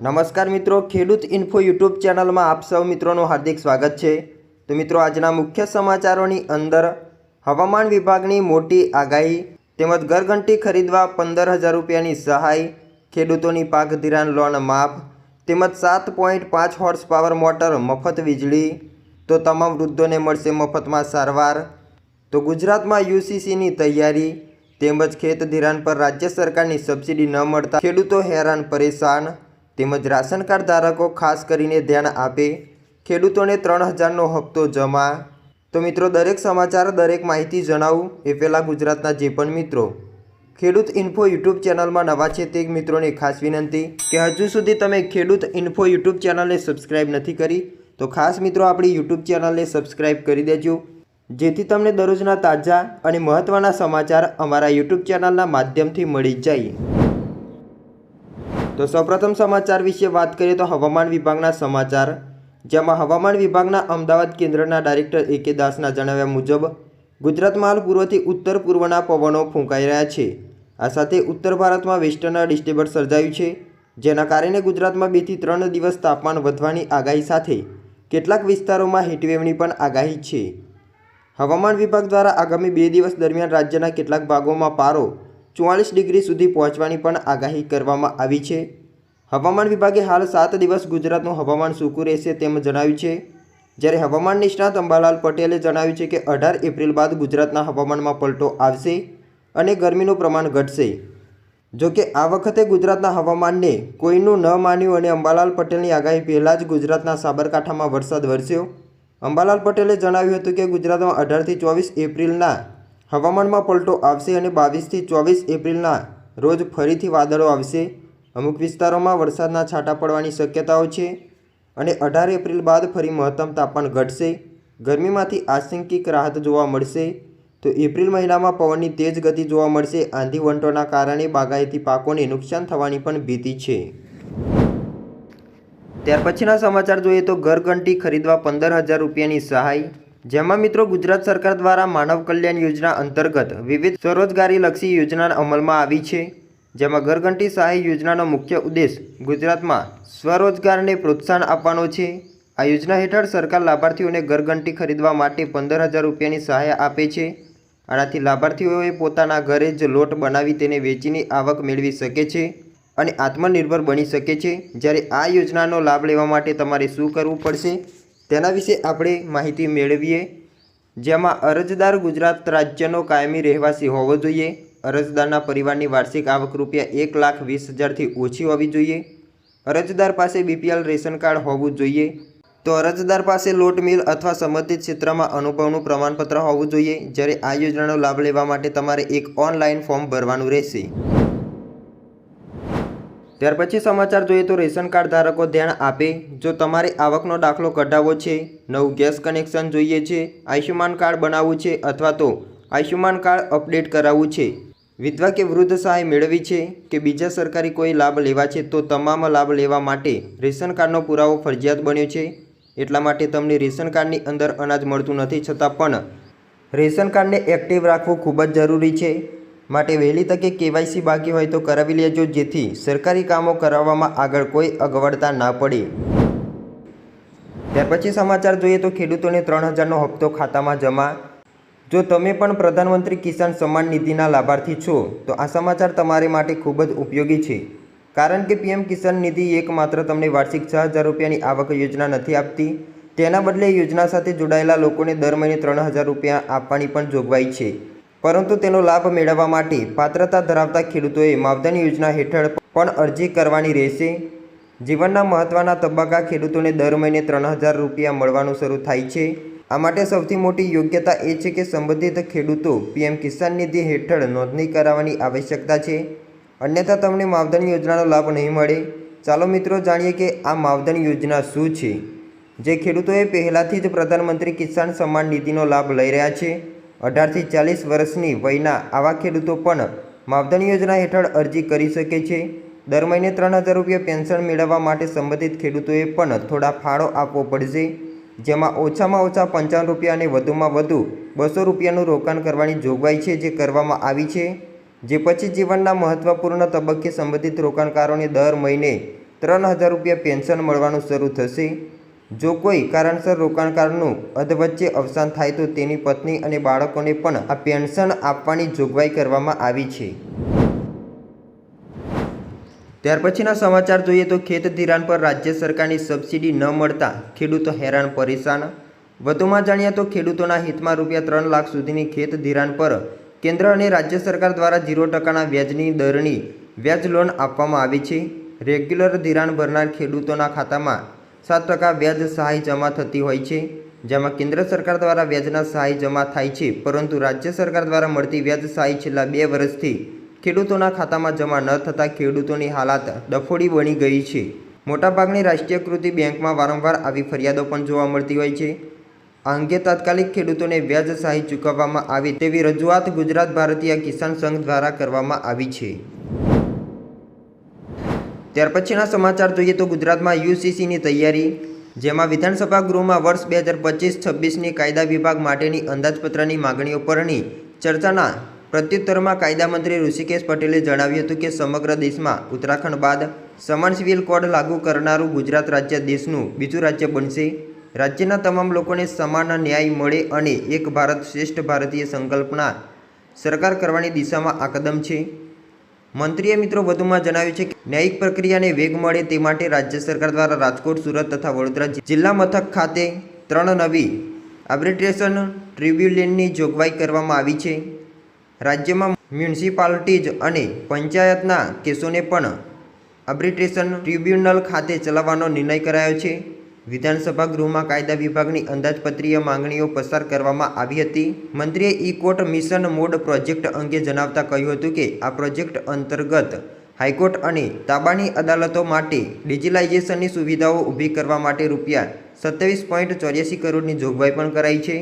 નમસ્કાર મિત્રો, ખેડૂત ઇન્ફો યુટ્યુબ ચેનલમાં આપ સૌ મિત્રોનું હાર્દિક સ્વાગત છે. તો મિત્રો, આજના મુખ્ય સમાચારોની અંદર હવામાન વિભાગની મોટી આગાહી, તેમજ ઘરઘંટી ખરીદવા પંદર હજાર રૂપિયાની સહાય, ખેડૂતોની પાક ધિરાણ લોન માફ, તેમજ સાત પોઈન્ટ પાંચ હોર્સ પાવર મોટર મફત વીજળી, તો તમામ વૃદ્ધોને મળશે મફતમાં સારવાર. તો ગુજરાતમાં યુસીસીની તૈયારી, તેમજ ખેત ધિરાણ પર રાજ્ય સરકારની સબસિડી ન મળતા ખેડૂતો હેરાન પરેશાન. તેમજ રાશન કાર્ડ ધારકો ખાસ કરીને ધ્યાન આપે. ખેડૂતોને ત્રણ હજારનો હપ્તો જમા. તો મિત્રો, દરેક સમાચાર, દરેક માહિતી જણાવું એ પહેલાં ગુજરાતના જે પણ મિત્રો. ખેડૂત ઇન્ફો યુટ્યુબ ચેનલમાં નવા છે તે મિત્રોને ખાસ વિનંતી કે હજુ સુધી તમે ખેડૂત ઇન્ફો યુટ્યુબ ચેનલને સબસ્ક્રાઇબ નથી કરી, તો ખાસ મિત્રો આપણી યુટ્યુબ ચેનલને સબસ્ક્રાઇબ કરી દેજો. જેથી તમને દરરોજના તાજા અને મહત્ત્વના સમાચાર અમારા યુટ્યુબ ચેનલના માધ્યમથી મળી જાય. તો સૌપ્રથમ સમાચાર વિશે વાત કરીએ તો હવામાન વિભાગના સમાચાર. જેમાં હવામાન વિભાગના અમદાવાદ કેન્દ્રના ડાયરેક્ટર એ કે દાસના જણાવ્યા મુજબ, ગુજરાતમાં હાલ પૂર્વથી ઉત્તર પૂર્વના પવનો ફૂંકાઈ રહ્યા છે. આ સાથે ઉત્તર ભારતમાં વેસ્ટર્ન ડિસ્ટર્બન્સ સર્જાયું છે, જેના કારણે ગુજરાતમાં બેથી ત્રણ દિવસ તાપમાન વધવાની આગાહી સાથે કેટલાક વિસ્તારોમાં હીટવેવની પણ આગાહી છે. હવામાન વિભાગ દ્વારા આગામી બે દિવસ દરમિયાન રાજ્યના કેટલાક ભાગોમાં પારો ચુમ્માલીસ ડિગ્રી સુધી પહોંચવાની પણ આગાહી કરવામાં આવી છે. હવામાન વિભાગે હાલ સાત દિવસ ગુજરાતનું હવામાન સૂકું રહેશે તેમ જણાવ્યું છે. જ્યારે હવામાન નિષ્ણાત અંબાલાલ પટેલે જણાવ્યું છે કે અઢાર એપ્રિલ બાદ ગુજરાતના હવામાનમાં પલટો આવશે અને ગરમીનું પ્રમાણ ઘટશે. જો કે આ વખતે ગુજરાતના હવામાનને કોઈનું ન માન્યું અને અંબાલાલ પટેલની આગાહી પહેલાં જ ગુજરાતના સાબરકાંઠામાં વરસાદ વરસ્યો. અંબાલાલ પટેલે જણાવ્યું હતું કે ગુજરાતમાં અઢારથી ચોવીસ એપ્રિલના હવામાનમાં પલટો આવશે અને બાવીસથી ચોવીસ એપ્રિલના રોજ ફરીથી વાદળો આવશે. અમુક વિસ્તારોમાં વરસાદના છાંટા પડવાની શક્યતાઓ છે અને અઢાર એપ્રિલ બાદ ફરી મહત્તમ તાપમાન ઘટશે. ગરમીમાંથી આશંકિક રાહત જોવા મળશે. તો એપ્રિલ મહિનામાં પવનની તેજ ગતિ જોવા મળશે. આંધી વંટોના કારણે બાગાયતી પાકોને નુકસાન થવાની પણ ભીતિ છે. ત્યાર પછીના સમાચાર જોઈએ તો ઘરઘંટી ખરીદવા પંદર હજાર રૂપિયાની સહાય જેમાં મિત્રો ગુજરાત સરકાર દ્વારા માનવ કલ્યાણ યોજના અંતર્ગત વિવિધ સ્વરોજગારીલક્ષી યોજના અમલમાં આવી છે. જેમાં ઘરઘંટી સહાય યોજનાનો મુખ્ય ઉદ્દેશ ગુજરાતમાં સ્વરોજગારને પ્રોત્સાહન આપવાનો છે. આ યોજના હેઠળ સરકાર લાભાર્થીઓને ઘરઘંટી ખરીદવા માટે પંદર હજાર રૂપિયાની સહાય આપે છે. આનાથી લાભાર્થીઓએ પોતાના ઘરે જ લોટ બનાવી તેને વેચીને આવક મેળવી શકે છે અને આત્મનિર્ભર બની શકે છે. જ્યારે આ યોજનાનો લાભ લેવા માટે તમારે શું કરવું પડશે? તેના વિશે આપણે માહિતી મેળવીએ. જેમાં અરજદાર ગુજરાત રાજ્યનો કાયમી રહેવાસી હોવો જોઈએ. અરજદારના પરિવારની વાર્ષિક આવક રૂપિયા એક લાખ વીસ હજારથી ઓછી હોવી જોઈએ. અરજદાર પાસે બીપીએલ રેશન કાર્ડ હોવું જોઈએ. તો અરજદાર પાસે લોટ, મિલ અથવા સંબંધિત ક્ષેત્રમાં અનુભવનું પ્રમાણપત્ર હોવું જોઈએ. જ્યારે આ યોજનાનો લાભ લેવા માટે તમારે એક ઓનલાઈન ફોર્મ ભરવાનું રહેશે. ત્યાર પછી સમાચાર જોઈએ તો રેશન કાર્ડ ધારકો ધ્યાન આપે. જો તમારે આવકનો દાખલો કઢાવવો છે, નવું ગેસ કનેક્શન જોઈએ છે, આયુષ્યમાન કાર્ડ બનાવવું છે અથવા તો આયુષ્યમાન કાર્ડ અપડેટ કરાવવું છે. વિધવા કે વૃદ્ધ સહાય મેળવી છે કે બીજા સરકારી કોઈ લાભ લેવા છે તો તમામ લાભ લેવા માટે રેશન કાર્ડનો પુરાવો ફરજિયાત બન્યો છે. એટલા માટે તમને રેશન કાર્ડની અંદર અનાજ મળતું નથી છતાં પણ રેશન કાર્ડને એક્ટિવ રાખવું ખૂબ જ જરૂરી છે. માટે વહેલી તકે કેવાયસી બાકી હોય તો કરાવી લેજો જેથી સરકારી કામો કરાવવામાં આગળ કોઈ અગવડતા ના પડે. ત્યાર પછી સમાચાર જોઈએ તો ખેડૂતોને ત્રણ હજારનો હપ્તો ખાતામાં જમા. જો તમે પણ પ્રધાનમંત્રી કિસાન સન્માન નિધિના લાભાર્થી છો, તો આ સમાચાર તમારે માટે ખૂબ જ ઉપયોગી છે. કારણ કે પીએમ કિસાન નિધિ એકમાત્ર તમને વાર્ષિક છ હજાર રૂપિયાની આવક યોજના નથી આપતી. તેના બદલે યોજના સાથે જોડાયેલા લોકોને દર મહિને ત્રણ હજાર રૂપિયા આપવાની પણ જોગવાઈ છે. પરંતુ તેનો લાભ મેળવવા માટે પાત્રતા ધરાવતા ખેડૂતોએ માવધન યોજના હેઠળ પણ અરજી કરવાની રહેશે. જીવનના મહત્ત્વના તબક્કા ખેડૂતોને દર મહિને ત્રણ હજાર રૂપિયા મળવાનું શરૂ થાય છે. આ માટે સૌથી મોટી યોગ્યતા એ છે કે સંબંધિત ખેડૂતો પીએમ કિસાન નિધિ હેઠળ નોંધણી કરાવવાની આવશ્યકતા છે. અન્યથા તમને માવધન યોજનાનો લાભ નહીં મળે. ચાલો મિત્રો જાણીએ કે આ માવધન યોજના શું છે? જે ખેડૂતોએ પહેલાંથી જ પ્રધાનમંત્રી કિસાન સન્માન નિધિનો લાભ લઈ રહ્યા છે. અઢારથી ચાલીસ વર્ષની વયના આવા ખેડૂતો પણ માવધન યોજના હેઠળ અરજી કરી શકે છે. દર મહિને ત્રણ હજાર રૂપિયા પેન્શન મેળવવા માટે સંબંધિત ખેડૂતોએ પણ થોડા ફાળો આપવો પડશે, જેમાં ઓછામાં ઓછા પંચાવન રૂપિયા અને વધુમાં વધુ બસો રૂપિયાનું રોકાણ કરવાની જોગવાઈ છે જે કરવામાં આવી છે, જે પછી જીવનના મહત્ત્વપૂર્ણ તબક્કે સંબંધિત રોકાણકારોને દર મહિને ત્રણ હજાર રૂપિયા પેન્શન મળવાનું શરૂ થશે. જો કોઈ કારણસર રોકાણકારનું અધવચ્ચે અવસાન થાય તો તેની પત્ની અને બાળકોને પણ આ પેન્શન આપવાની જોગવાઈ કરવામાં આવી છે. ત્યાર પછીના સમાચાર જોઈએ તો ખેત ધિરાણ પર રાજ્ય સરકારની સબસિડી ન મળતા ખેડૂતો હેરાન પરેશાન. વધુમાં જાણીએ તો ખેડૂતોના હિતમાં રૂપિયા ત્રણ લાખ સુધીની ખેત ધિરાણ પર કેન્દ્ર અને રાજ્ય સરકાર દ્વારા ઝીરો ટકાના વ્યાજની દરની વ્યાજ લોન આપવામાં આવી છે. રેગ્યુલર ધિરાણ ભરનાર ખેડૂતોના ખાતામાં સાત ટકા વ્યાજ સહાય જમા થતી હોય છે, જેમાં કેન્દ્ર સરકાર દ્વારા વ્યાજના સહાય જમા થાય છે, પરંતુ રાજ્ય સરકાર દ્વારા મળતી વ્યાજ સહાય છેલ્લા બે વર્ષથી ખેડૂતોના ખાતામાં જમા ન થતાં ખેડૂતોની હાલાત ડફોડી બની ગઈ છે. મોટાભાગની રાષ્ટ્રીયકૃતિ બેંકમાં વારંવાર આવી ફરિયાદો પણ જોવા મળતી હોય છે. આ અંગે તાત્કાલિક ખેડૂતોને વ્યાજ સહાય ચૂકવવામાં આવે તેવી રજૂઆત ગુજરાત ભારતીય કિસાન સંઘ દ્વારા કરવામાં આવી છે. ત્યાર પછીના સમાચાર જોઈએ તો ગુજરાતમાં યુસીસીની તૈયારી, જેમાં વિધાનસભા ગૃહમાં વર્ષ બે હજાર પચીસ છવ્વીસની કાયદા વિભાગ માટેની અંદાજપત્રની માગણીઓ પરની ચર્ચાના પ્રત્યુત્તરમાં કાયદા મંત્રી ઋષિકેશ પટેલે જણાવ્યું હતું કે સમગ્ર દેશમાં ઉત્તરાખંડ બાદ સમાન સિવિલ કોડ લાગુ કરનારું ગુજરાત રાજ્ય દેશનું બીજું રાજ્ય બનશે. રાજ્યના તમામ લોકોને સમાન ન્યાય મળે અને એક ભારત શ્રેષ્ઠ ભારતીય સંકલ્પના સરકાર કરવાની દિશામાં આ કદમ છે. મંત્રીએ મિત્રો વધુમાં જણાવ્યું છે કે ન્યાયિક પ્રક્રિયાને વેગ મળે તે માટે રાજ્ય સરકાર દ્વારા રાજકોટ, સુરત તથા વડોદરા જિલ્લા મથક ખાતે ત્રણ નવી આર્બિટ્રેશન ટ્રિબ્યુનલની જોગવાઈ કરવામાં આવી છે. રાજ્યમાં મ્યુનિસિપાલિટીઝ અને પંચાયતના કેસોને પણ આર્બિટ્રેશન ટ્રિબ્યુનલ ખાતે ચલાવવાનો નિર્ણય કરાયો છે. વિધાનસભા ગૃહમાં કાયદા વિભાગની અંદાજપત્રીય માંગણીઓ પસાર કરવામાં આવી હતી. મંત્રીએ e court mission mode project અંગે જણાવતા કહ્યું હતું કે, આ પ્રોજેક્ટ અંતર્ગત હાઈકોર્ટ અને તાબાની અદાલતો માટે ડિજિટાઇઝેશનની સુવિધાઓ ઊભી કરવા માટે રૂપિયા સત્યાવીસ પોઈન્ટ ચોર્યાસી કરોડની જોગવાઈ પણ કરાઈ છે.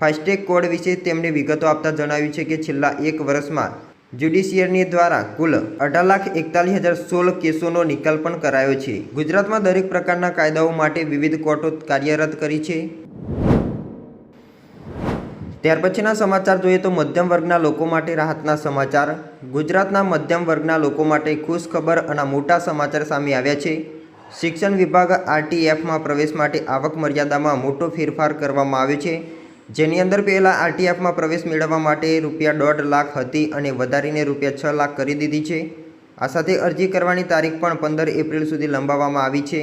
ફાસ્ટેગ કોડ વિશે તેમણે વિગતો આપતા જણાવ્યું છે કે છેલ્લા એક વર્ષમાં જ્યુડિશિયરની દ્વારા કુલ અઢાર લાખ એકતાલીસ હજાર સોળ કેસોનો નિકાલ પણ કરાયો છે. ગુજરાતમાં દરેક પ્રકારના કાયદાઓ માટે વિવિધ કોર્ટો કાર્યરત કરી છે. ત્યાર પછીના સમાચાર જોઈએ તો મધ્યમ વર્ગના લોકો માટે રાહતના સમાચાર. ગુજરાતના મધ્યમ વર્ગના લોકો માટે ખુશ ખબર અને મોટા સમાચાર સામે આવ્યા છે. શિક્ષણ વિભાગ આરટીએફમાં પ્રવેશ માટે આવક મર્યાદામાં મોટો ફેરફાર કરવામાં આવ્યો છે. જેની અંદર પહેલાં આરટીએફમાં પ્રવેશ મેળવવા માટે રૂપિયા દોઢ લાખ હતી અને વધારીને રૂપિયા છ લાખ કરી દીધી છે. આ સાથે અરજી કરવાની તારીખ પણ પંદર એપ્રિલ સુધી લંબાવવામાં આવી છે.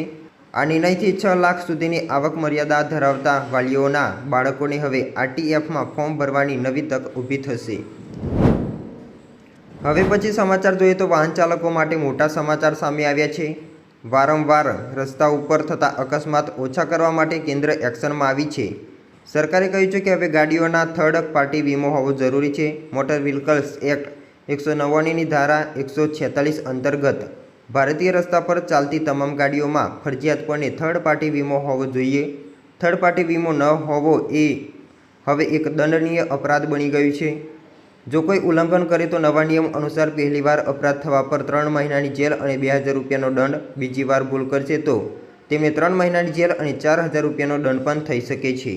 આ નિર્ણયથી છ લાખ સુધીની આવક મર્યાદા ધરાવતા વાલીઓના બાળકોને હવે આરટીએફમાં ફોર્મ ભરવાની નવી તક ઊભી થશે. હવે પછી સમાચાર જોઈએ તો વાહન ચાલકો માટે મોટા સમાચાર સામે આવ્યા છે. વારંવાર રસ્તા ઉપર થતા અકસ્માત ઓછા કરવા માટે કેન્દ્ર એક્શનમાં આવી છે. સરકારે કહ્યું છે કે હવે ગાડીઓના થર્ડ પાર્ટી વીમો હોવો જરૂરી છે. મોટર વ્હીકલ્સ એક્ટ એકસો નવ્વાણીની ધારા એકસો છેતાલીસ અંતર્ગત ભારતીય રસ્તા પર ચાલતી તમામ ગાડીઓમાં ફરજિયાતપણે થર્ડ પાર્ટી વીમો હોવો જોઈએ. થર્ડ પાર્ટી વીમો ન હોવો એ હવે એક દંડનીય અપરાધ બની ગયું છે. જો કોઈ ઉલ્લંઘન કરે તો નવા નિયમ અનુસાર પહેલીવાર અપરાધ થવા પર ત્રણ મહિનાની જેલ અને બે હજાર રૂપિયાનો દંડ, બીજી વાર ભૂલ કરશે તો તેમને ત્રણ મહિનાની જેલ અને ચાર હજાર રૂપિયાનો દંડ પણ થઈ શકે છે.